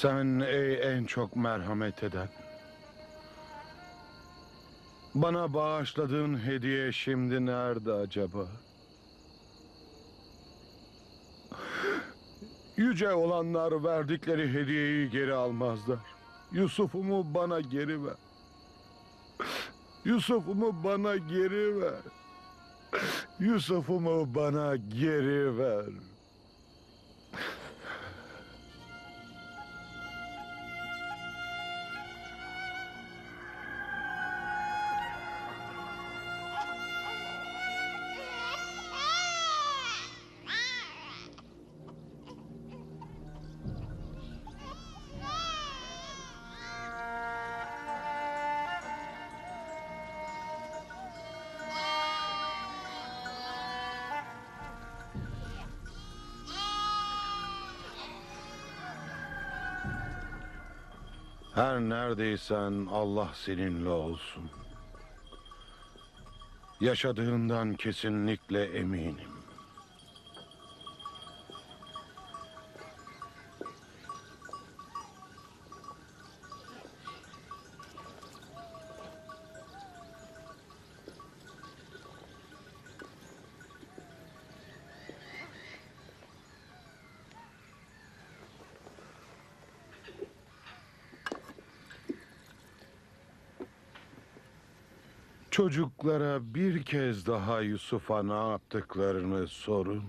Sen ey en çok merhamet eden. Bana bağışladığın hediye şimdi nerede acaba? Yüce olanlar verdikleri hediyeyi geri almazlar. Yusuf'umu bana geri ver. Yusuf'umu bana geri ver. Yusuf'umu bana geri ver. Her neredeysen Allah seninle olsun. Yaşadığından kesinlikle eminim. Çocuklara bir kez daha Yusuf'a ne yaptıklarını sorun.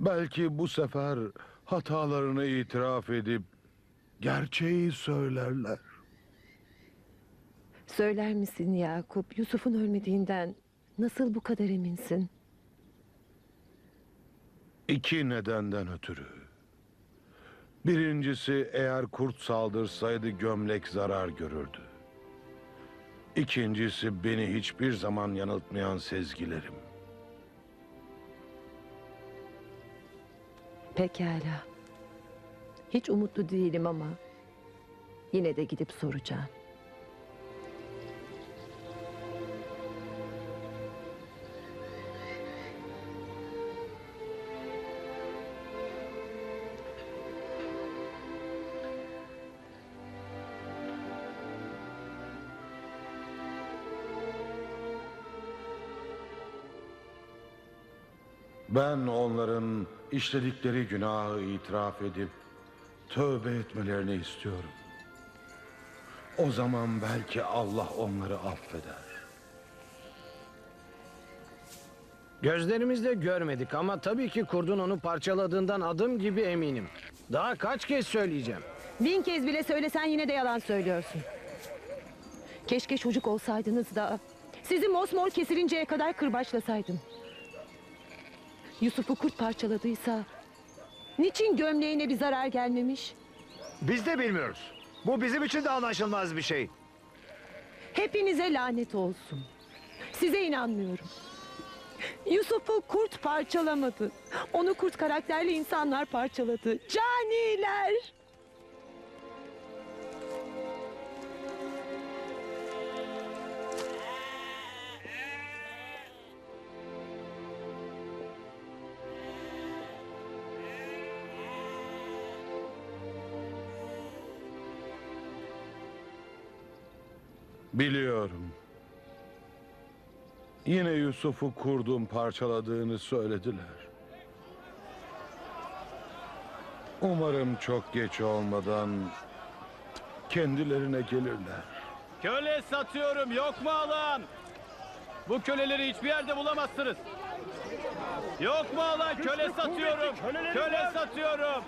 Belki bu sefer hatalarını itiraf edip gerçeği söylerler. Söyler misin Yakup, Yusuf'un ölmediğinden nasıl bu kadar eminsin? İki nedenden ötürü. Birincisi eğer kurt saldırsaydı gömlek zarar görürdü. İkincisi beni hiçbir zaman yanıltmayan sezgilerim. Pekala. Hiç umutlu değilim ama yine de gidip soracağım. Ben onların işledikleri günahı itiraf edip tövbe etmelerini istiyorum. O zaman belki Allah onları affeder. Gözlerimizle görmedik ama tabii ki kurdun onu parçaladığından adım gibi eminim. Daha kaç kez söyleyeceğim. Bin kez bile söylesen yine de yalan söylüyorsun. Keşke çocuk olsaydınız da sizi mosmor kesilinceye kadar kırbaçlasaydım. Yusuf'u kurt parçaladıysa niçin gömleğine bir zarar gelmemiş? Biz de bilmiyoruz. Bu bizim için de anlaşılmaz bir şey. Hepinize lanet olsun. Size inanmıyorum. Yusuf'u kurt parçalamadı. Onu kurt karakterli insanlar parçaladı. Caniler! Biliyorum. Yine Yusuf'u kurdun parçaladığını söylediler. Umarım çok geç olmadan kendilerine gelirler. Köle satıyorum yok mu alan? Bu köleleri hiçbir yerde bulamazsınız. Yok mu alan köle satıyorum. Köle satıyorum.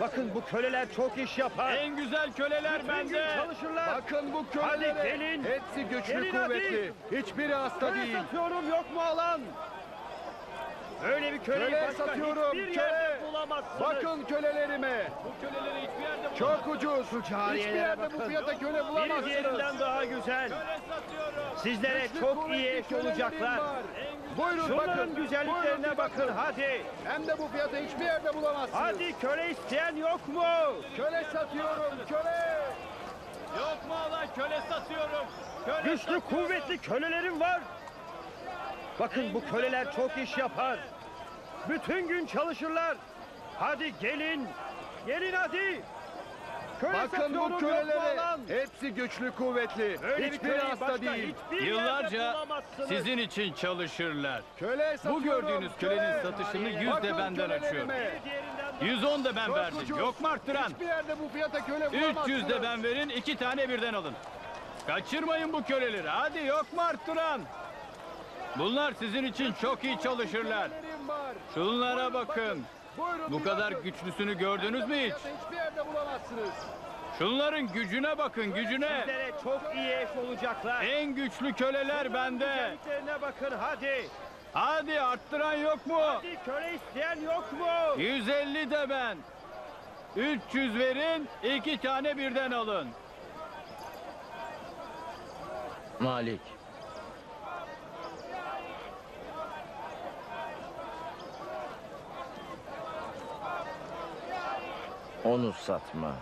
Bakın bu köleler çok iş yapar. En güzel köleler bende. çalışırlar. Bakın bu Hadi köylere. gelin. Hepsi güçlü Gelin kuvvetli. Hiçbiri hasta Köle değil. satıyorum yok mu alan? Öyle bir köleyi Köle başka satıyorum, hiçbir köle. yerde bulamazsınız. Bakın kölelerime. Bu köleleri hiçbir yerde bulamazsınız. Çok ucuz. Hiçbir cariyelere yerde bu bakın. fiyata köle bulamazsınız. diğerinden daha güzel. Sizlere Güçlü, çok iyi eş olacaklar. Buyurun Şunların bakın. güzelliklerine Buyurun, bakın hadi. Hem de bu fiyata hiçbir yerde bulamazsınız. Hadi köle isteyen yok mu? Köle satıyorum köle. Yok mu alan köle satıyorum. Köle Güçlü satıyorum. kuvvetli kölelerim var. Bakın bu köleler çok iş yapar. Bütün gün çalışırlar. Hadi gelin. Gelin hadi. Bakın bu kölelere. Hepsi güçlü, kuvvetli. Hiçbiri hasta değil. Yıllarca sizin için çalışırlar. Köle gördüğünüz kölenin köle. satışını yüz de Bakın benden kölelerime. 110 da ben Çok verdim. ucuz. Yok mu arttıran? Hiçbir yerde bu fiyata köle bulamazsınız. 300 de ben verin, iki tane birden alın. Kaçırmayın bu köleleri. Hadi yok mu arttıran? Bunlar sizin için çok iyi çalışırlar. Şunlara bakın. Buyurun Bu kadar bakın. güçlüsünü gördünüz mü hiç? Hiçbir yerde bulamazsınız. Şunların gücüne bakın, gücüne. çok iyi eş olacaklar. En güçlü köleler bende. Güzelliklerine bakın hadi. Hadi arttıran yok mu? Hadi köle isteyen yok mu? 150 de ben. 300 verin, iki tane birden alın. Malik. Onu satma.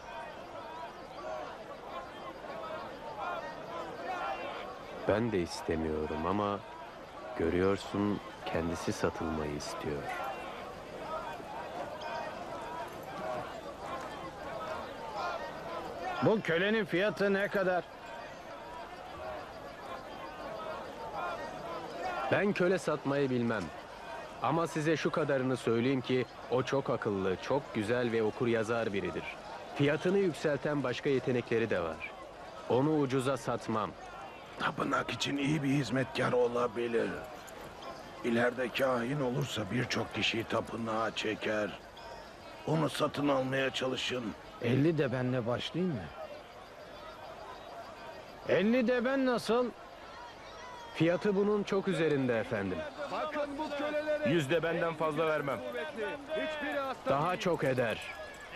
Ben de istemiyorum ama görüyorsun kendisi satılmayı istiyor. Bu kölenin fiyatı ne kadar? Ben köle satmayı bilmem. Ama size şu kadarını söyleyeyim ki o çok akıllı, çok güzel ve okur yazar biridir. Fiyatını yükselten başka yetenekleri de var. Onu ucuza satmam. Tapınak için iyi bir hizmetkar olabilir. İleride kahin olursa birçok kişiyi tapınağa çeker. Onu satın almaya çalışın. 50 de benle başlayayım mı? 50 de ben nasıl? Fiyatı bunun çok üzerinde efendim. Bakın bu kölelere. Yüzde benden fazla vermem. Daha çok eder.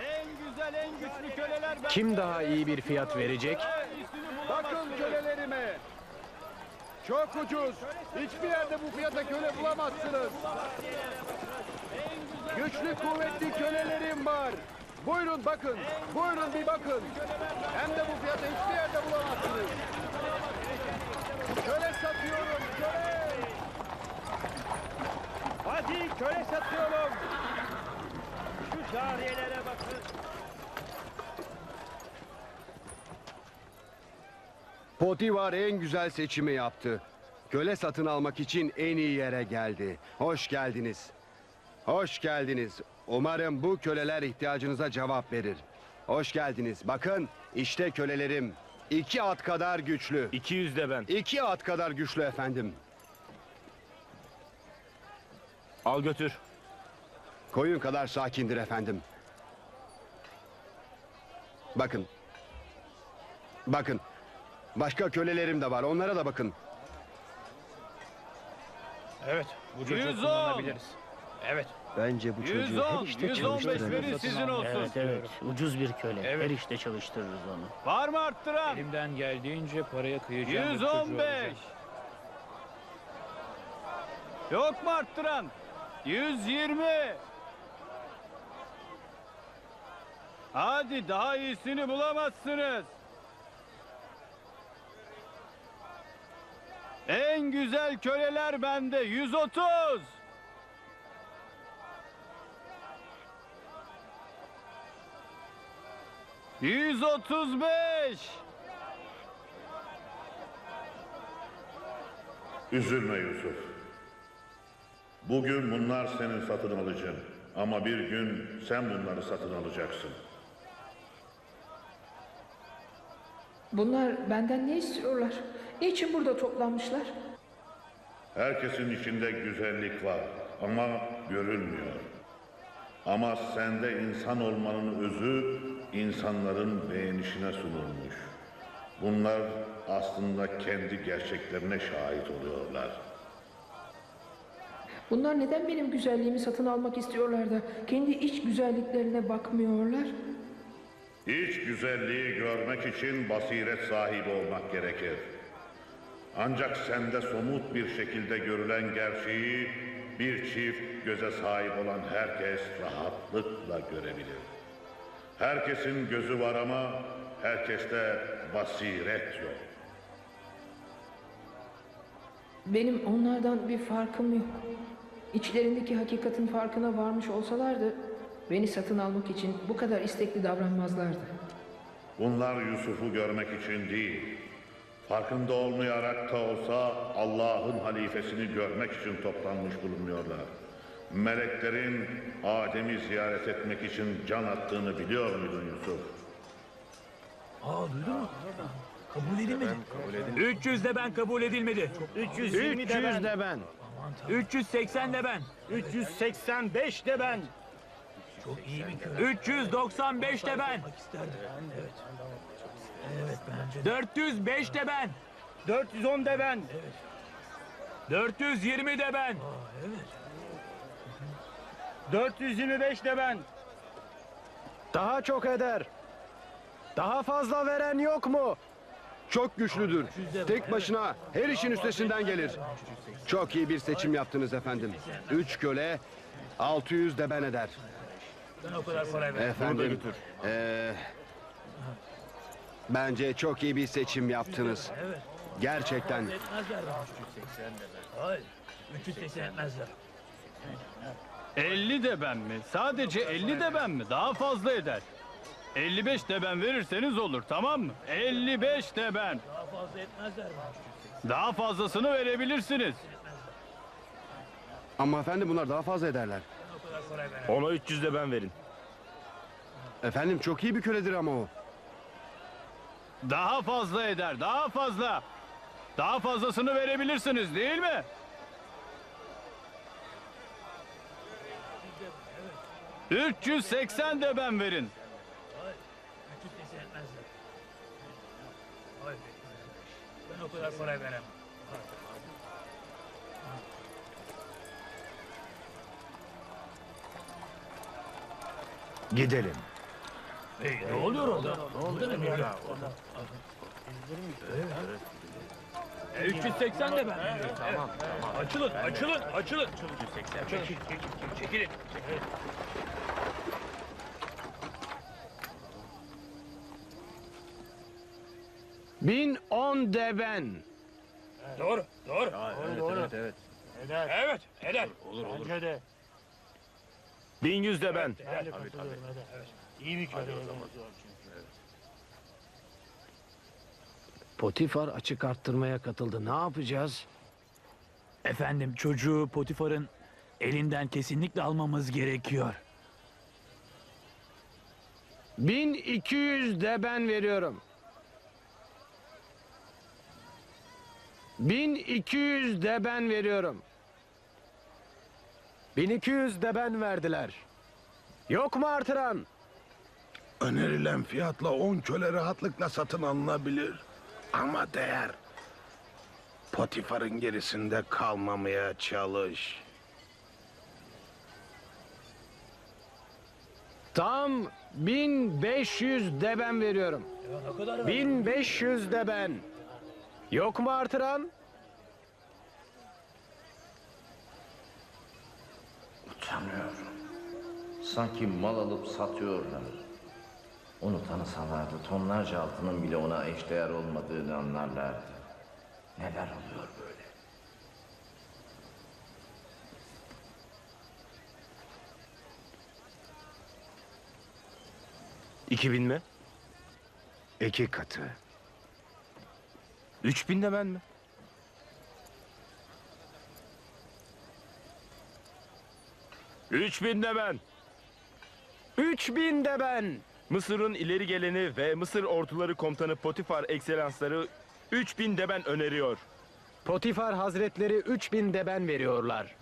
En güzel, en güçlü köleler. Kim daha iyi bir fiyat verecek? Bakın kölelerime. Çok ucuz. Hiçbir yerde bu fiyata köle bulamazsınız. Güçlü kuvvetli kölelerim var. Buyurun bakın. Buyurun bir bakın. Hem de bu fiyata hiçbir yerde bulamazsınız. Köle satıyorum. Köle. Hadi köle satıyorum. Şu cariyelere bakın. Potivar en güzel seçimi yaptı. Köle satın almak için en iyi yere geldi. Hoş geldiniz. Hoş geldiniz. Umarım bu köleler ihtiyacınıza cevap verir. Hoş geldiniz. Bakın işte kölelerim. İki at kadar güçlü. 200 de ben. İki at kadar güçlü efendim. Al götür. Koyun kadar sakindir efendim. Bakın. Bakın. Başka kölelerim de var. Onlara da bakın. Evet bu çocuğu 110. kullanabiliriz. Evet. Bence bu çocuğu 110, her işte 115 çalıştırabilir. verin sizin olsun. Evet evet ucuz bir köle. Evet. Her işte çalıştırırız onu. Var mı arttıran? Elimden geldiğince paraya kıyacağım. bu çocuğu 115. alacağım. Yok mu arttıran? 120. Hadi daha iyisini bulamazsınız. En güzel köleler bende 130. Yüz otuz beş. Üzülme Yusuf. Bugün bunlar senin satın alıcın. Ama bir gün sen bunları satın alacaksın. Bunlar benden ne istiyorlar? Niçin burada toplanmışlar? Herkesin içinde güzellik var ama görülmüyor. Ama sende insan olmanın özü insanların beğenişine sunulmuş. Bunlar aslında kendi gerçeklerine şahit oluyorlar. Bunlar neden benim güzelliğimi satın almak istiyorlar da kendi iç güzelliklerine bakmıyorlar? İç güzelliği görmek için basiret sahibi olmak gerekir. Ancak sende somut bir şekilde görülen gerçeği bir çift göze sahip olan herkes rahatlıkla görebilir. Herkesin gözü var ama herkeste basiret yok. Benim onlardan bir farkım yok. İçlerindeki hakikatin farkına varmış olsalardı beni satın almak için bu kadar istekli davranmazlardı. Bunlar Yusuf'u görmek için değil, farkında olmayarak da olsa Allah'ın halifesini görmek için toplanmış bulunuyorlar. Meleklerin Adem'i ziyaret etmek için can attığını biliyor muydun Yusuf? 300 de ben kabul edilmedi. 320 de ben. 300 de ben. 380 de ben. 385 de ben. 395 de ben. 405 de ben. 410 de ben. 420 de ben. 425 de ben. Daha çok eder. Daha fazla veren yok mu? Çok güçlüdür. Tek başına her işin üstesinden gelir. Çok iyi bir seçim yaptınız efendim. Üç köle 600 de ben eder. Efendim, eee, bence çok iyi bir seçim yaptınız. Gerçekten. 50 de ben mi? Sadece 50 de ben mi? Daha fazla eder. 55 de ben verirseniz olur tamam mı? 55 de ben. Daha fazlasını verebilirsiniz. Ama efendim bunlar daha fazla ederler. Ona 300 de ben verin. Efendim çok iyi bir köledir ama o. Daha fazla eder, daha fazla. Daha fazlasını verebilirsiniz değil mi? ...380 de ben verin. Gidelim. 380 de ben. Tamam, tamam. Açılın, açılın, açılın. 380. Çekil, çekil, çekilin. Bin on de ben. Doğru, doğru. doğru, doğru. Evet, evet. Eder. Evet, eder. Olur, olur. Bence de. 1100 de ben. Eder. Tabii, tabii. Evet. İyi bir köle. Potifar açık arttırmaya katıldı. Ne yapacağız? Efendim çocuğu Potifar'ın elinden kesinlikle almamız gerekiyor. 1200 de ben veriyorum. 1200 de ben veriyorum. 1200 de ben verdiler. Yok mu artıran? Önerilen fiyatla 10 köle rahatlıkla satın alınabilir. Ama değer. Potifar'ın gerisinde kalmamaya çalış. Tam 1500 de ben veriyorum. 1500 de ben. Yok mu artıran? Utanıyorum. Sanki mal alıp satıyorlar. Onu tanısalardı tonlarca altının bile ona eşdeğer olmadığını anlarlardı. Neler oluyor böyle? İki bin mi? İki katı. Üç bin de ben mi? Üç bin de ben. 3000 de ben. Mısır'ın ileri geleni ve Mısır orduları komutanı Potifar ekselansları 3000 de ben öneriyor. Potifar hazretleri 3000 de ben veriyorlar.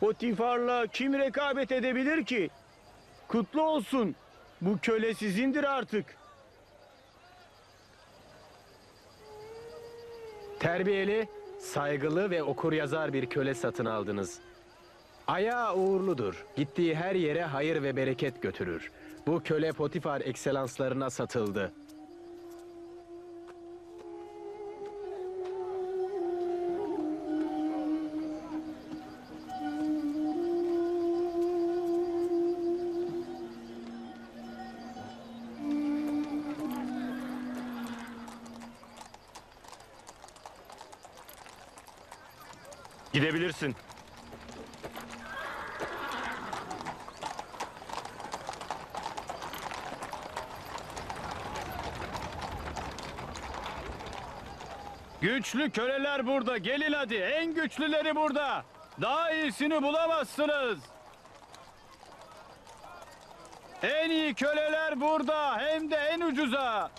Potifar'la kim rekabet edebilir ki? Kutlu olsun. Bu köle sizindir artık. Terbiyeli, saygılı ve okur yazar bir köle satın aldınız. Ayağı uğurludur. Gittiği her yere hayır ve bereket götürür. Bu köle Potifar ekselanslarına satıldı. Gidebilirsin. Güçlü köleler burada. Gelin hadi. En güçlüleri burada. Daha iyisini bulamazsınız. En iyi köleler burada. Hem de en ucuza.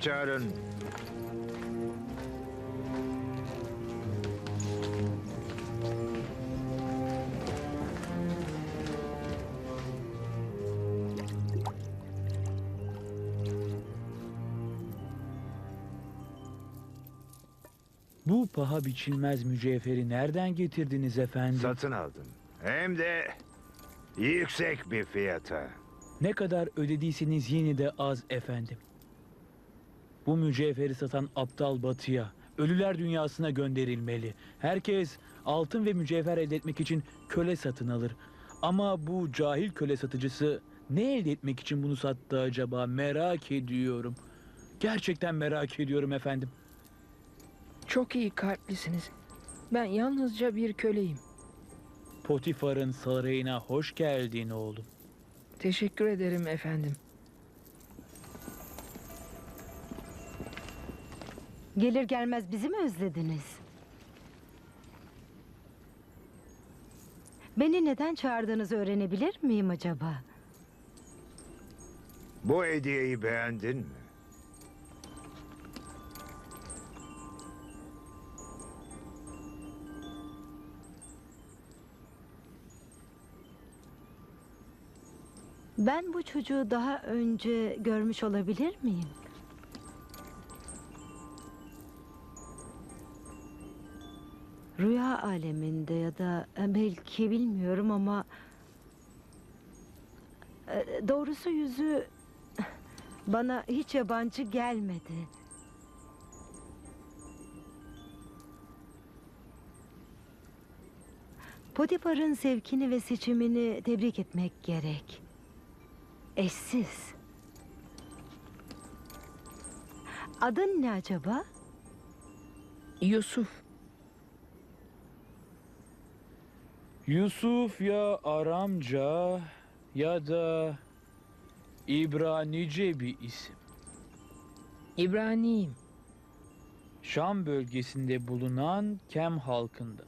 Çağırın. Bu paha biçilmez mücevheri nereden getirdiniz efendim? Satın aldım. Hem de yüksek bir fiyata. Ne kadar ödediyseniz yine de az efendim. Bu mücevheri satan aptal batıya, ölüler dünyasına gönderilmeli. Herkes altın ve mücevher elde etmek için köle satın alır. Ama bu cahil köle satıcısı ne elde etmek için bunu sattı acaba merak ediyorum. Gerçekten merak ediyorum efendim. Çok iyi kalplisiniz. Ben yalnızca bir köleyim. Potifar'ın sarayına hoş geldin oğlum. Teşekkür ederim efendim. Gelir gelmez bizi mi özlediniz? Beni neden çağırdığınızı öğrenebilir miyim acaba? Bu hediyeyi beğendin mi? Ben bu çocuğu daha önce görmüş olabilir miyim? Rüya aleminde ya da e, belki bilmiyorum ama e, doğrusu yüzü bana hiç yabancı gelmedi. Potipar'ın sevkini ve seçimini tebrik etmek gerek. Eşsiz. Adın ne acaba? Yusuf. Yusuf ya Aramca ya da İbranice bir isim. İbrahim. Şam bölgesinde bulunan Kem halkından.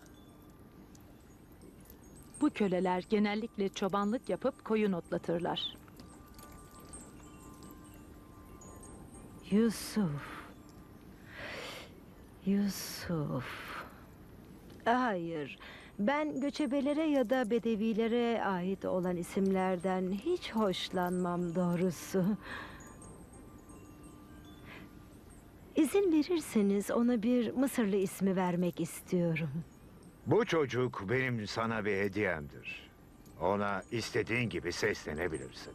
Bu köleler genellikle çobanlık yapıp koyun otlatırlar. Yusuf. Yusuf. Hayır. Ben göçebelere ya da bedevilere ait olan isimlerden hiç hoşlanmam doğrusu. İzin verirseniz ona bir Mısırlı ismi vermek istiyorum. Bu çocuk benim sana bir hediyemdir. Ona istediğin gibi seslenebilirsin.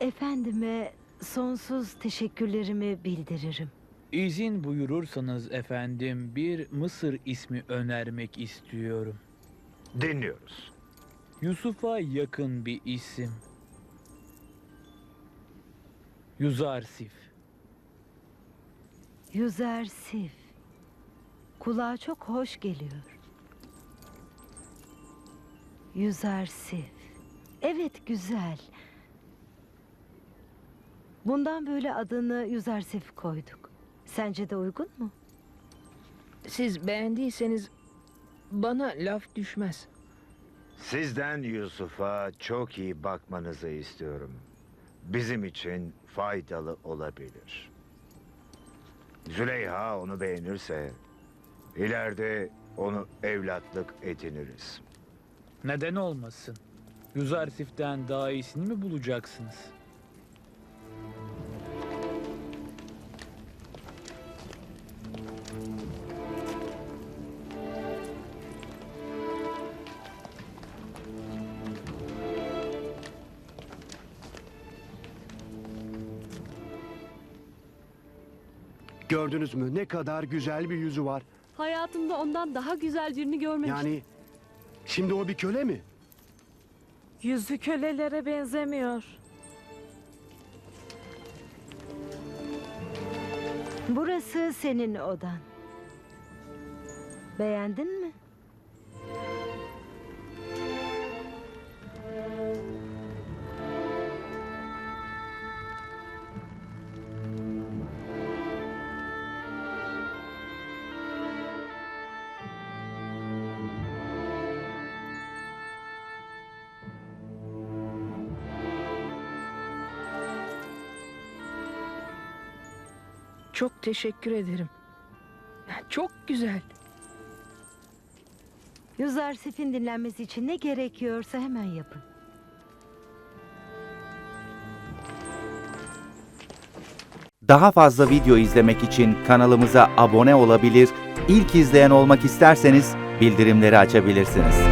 Efendime sonsuz teşekkürlerimi bildiririm. İzin buyurursanız efendim bir Mısır ismi önermek istiyorum. Dinliyoruz. Yusuf'a yakın bir isim. Yuzarsif. Yüzersif. Kulağa çok hoş geliyor. Yüzersif. Evet güzel. Bundan böyle adını Yüzersif koyduk. Sence de uygun mu? Siz beğendiyseniz bana laf düşmez. Sizden Yusuf'a çok iyi bakmanızı istiyorum. Bizim için faydalı olabilir. Züleyha onu beğenirse ileride onu evlatlık ediniriz. Neden olmasın? Yuzarsif'ten daha iyisini mi bulacaksınız? Gördünüz mü ne kadar güzel bir yüzü var. Hayatımda ondan daha güzel birini görmemiştim. Yani şimdi o bir köle mi? Yüzü kölelere benzemiyor. Burası senin odan. Beğendin mi? Çok teşekkür ederim. Çok güzel. Yüzersif'in dinlenmesi için ne gerekiyorsa hemen yapın. Daha fazla video izlemek için kanalımıza abone olabilir, ilk izleyen olmak isterseniz bildirimleri açabilirsiniz.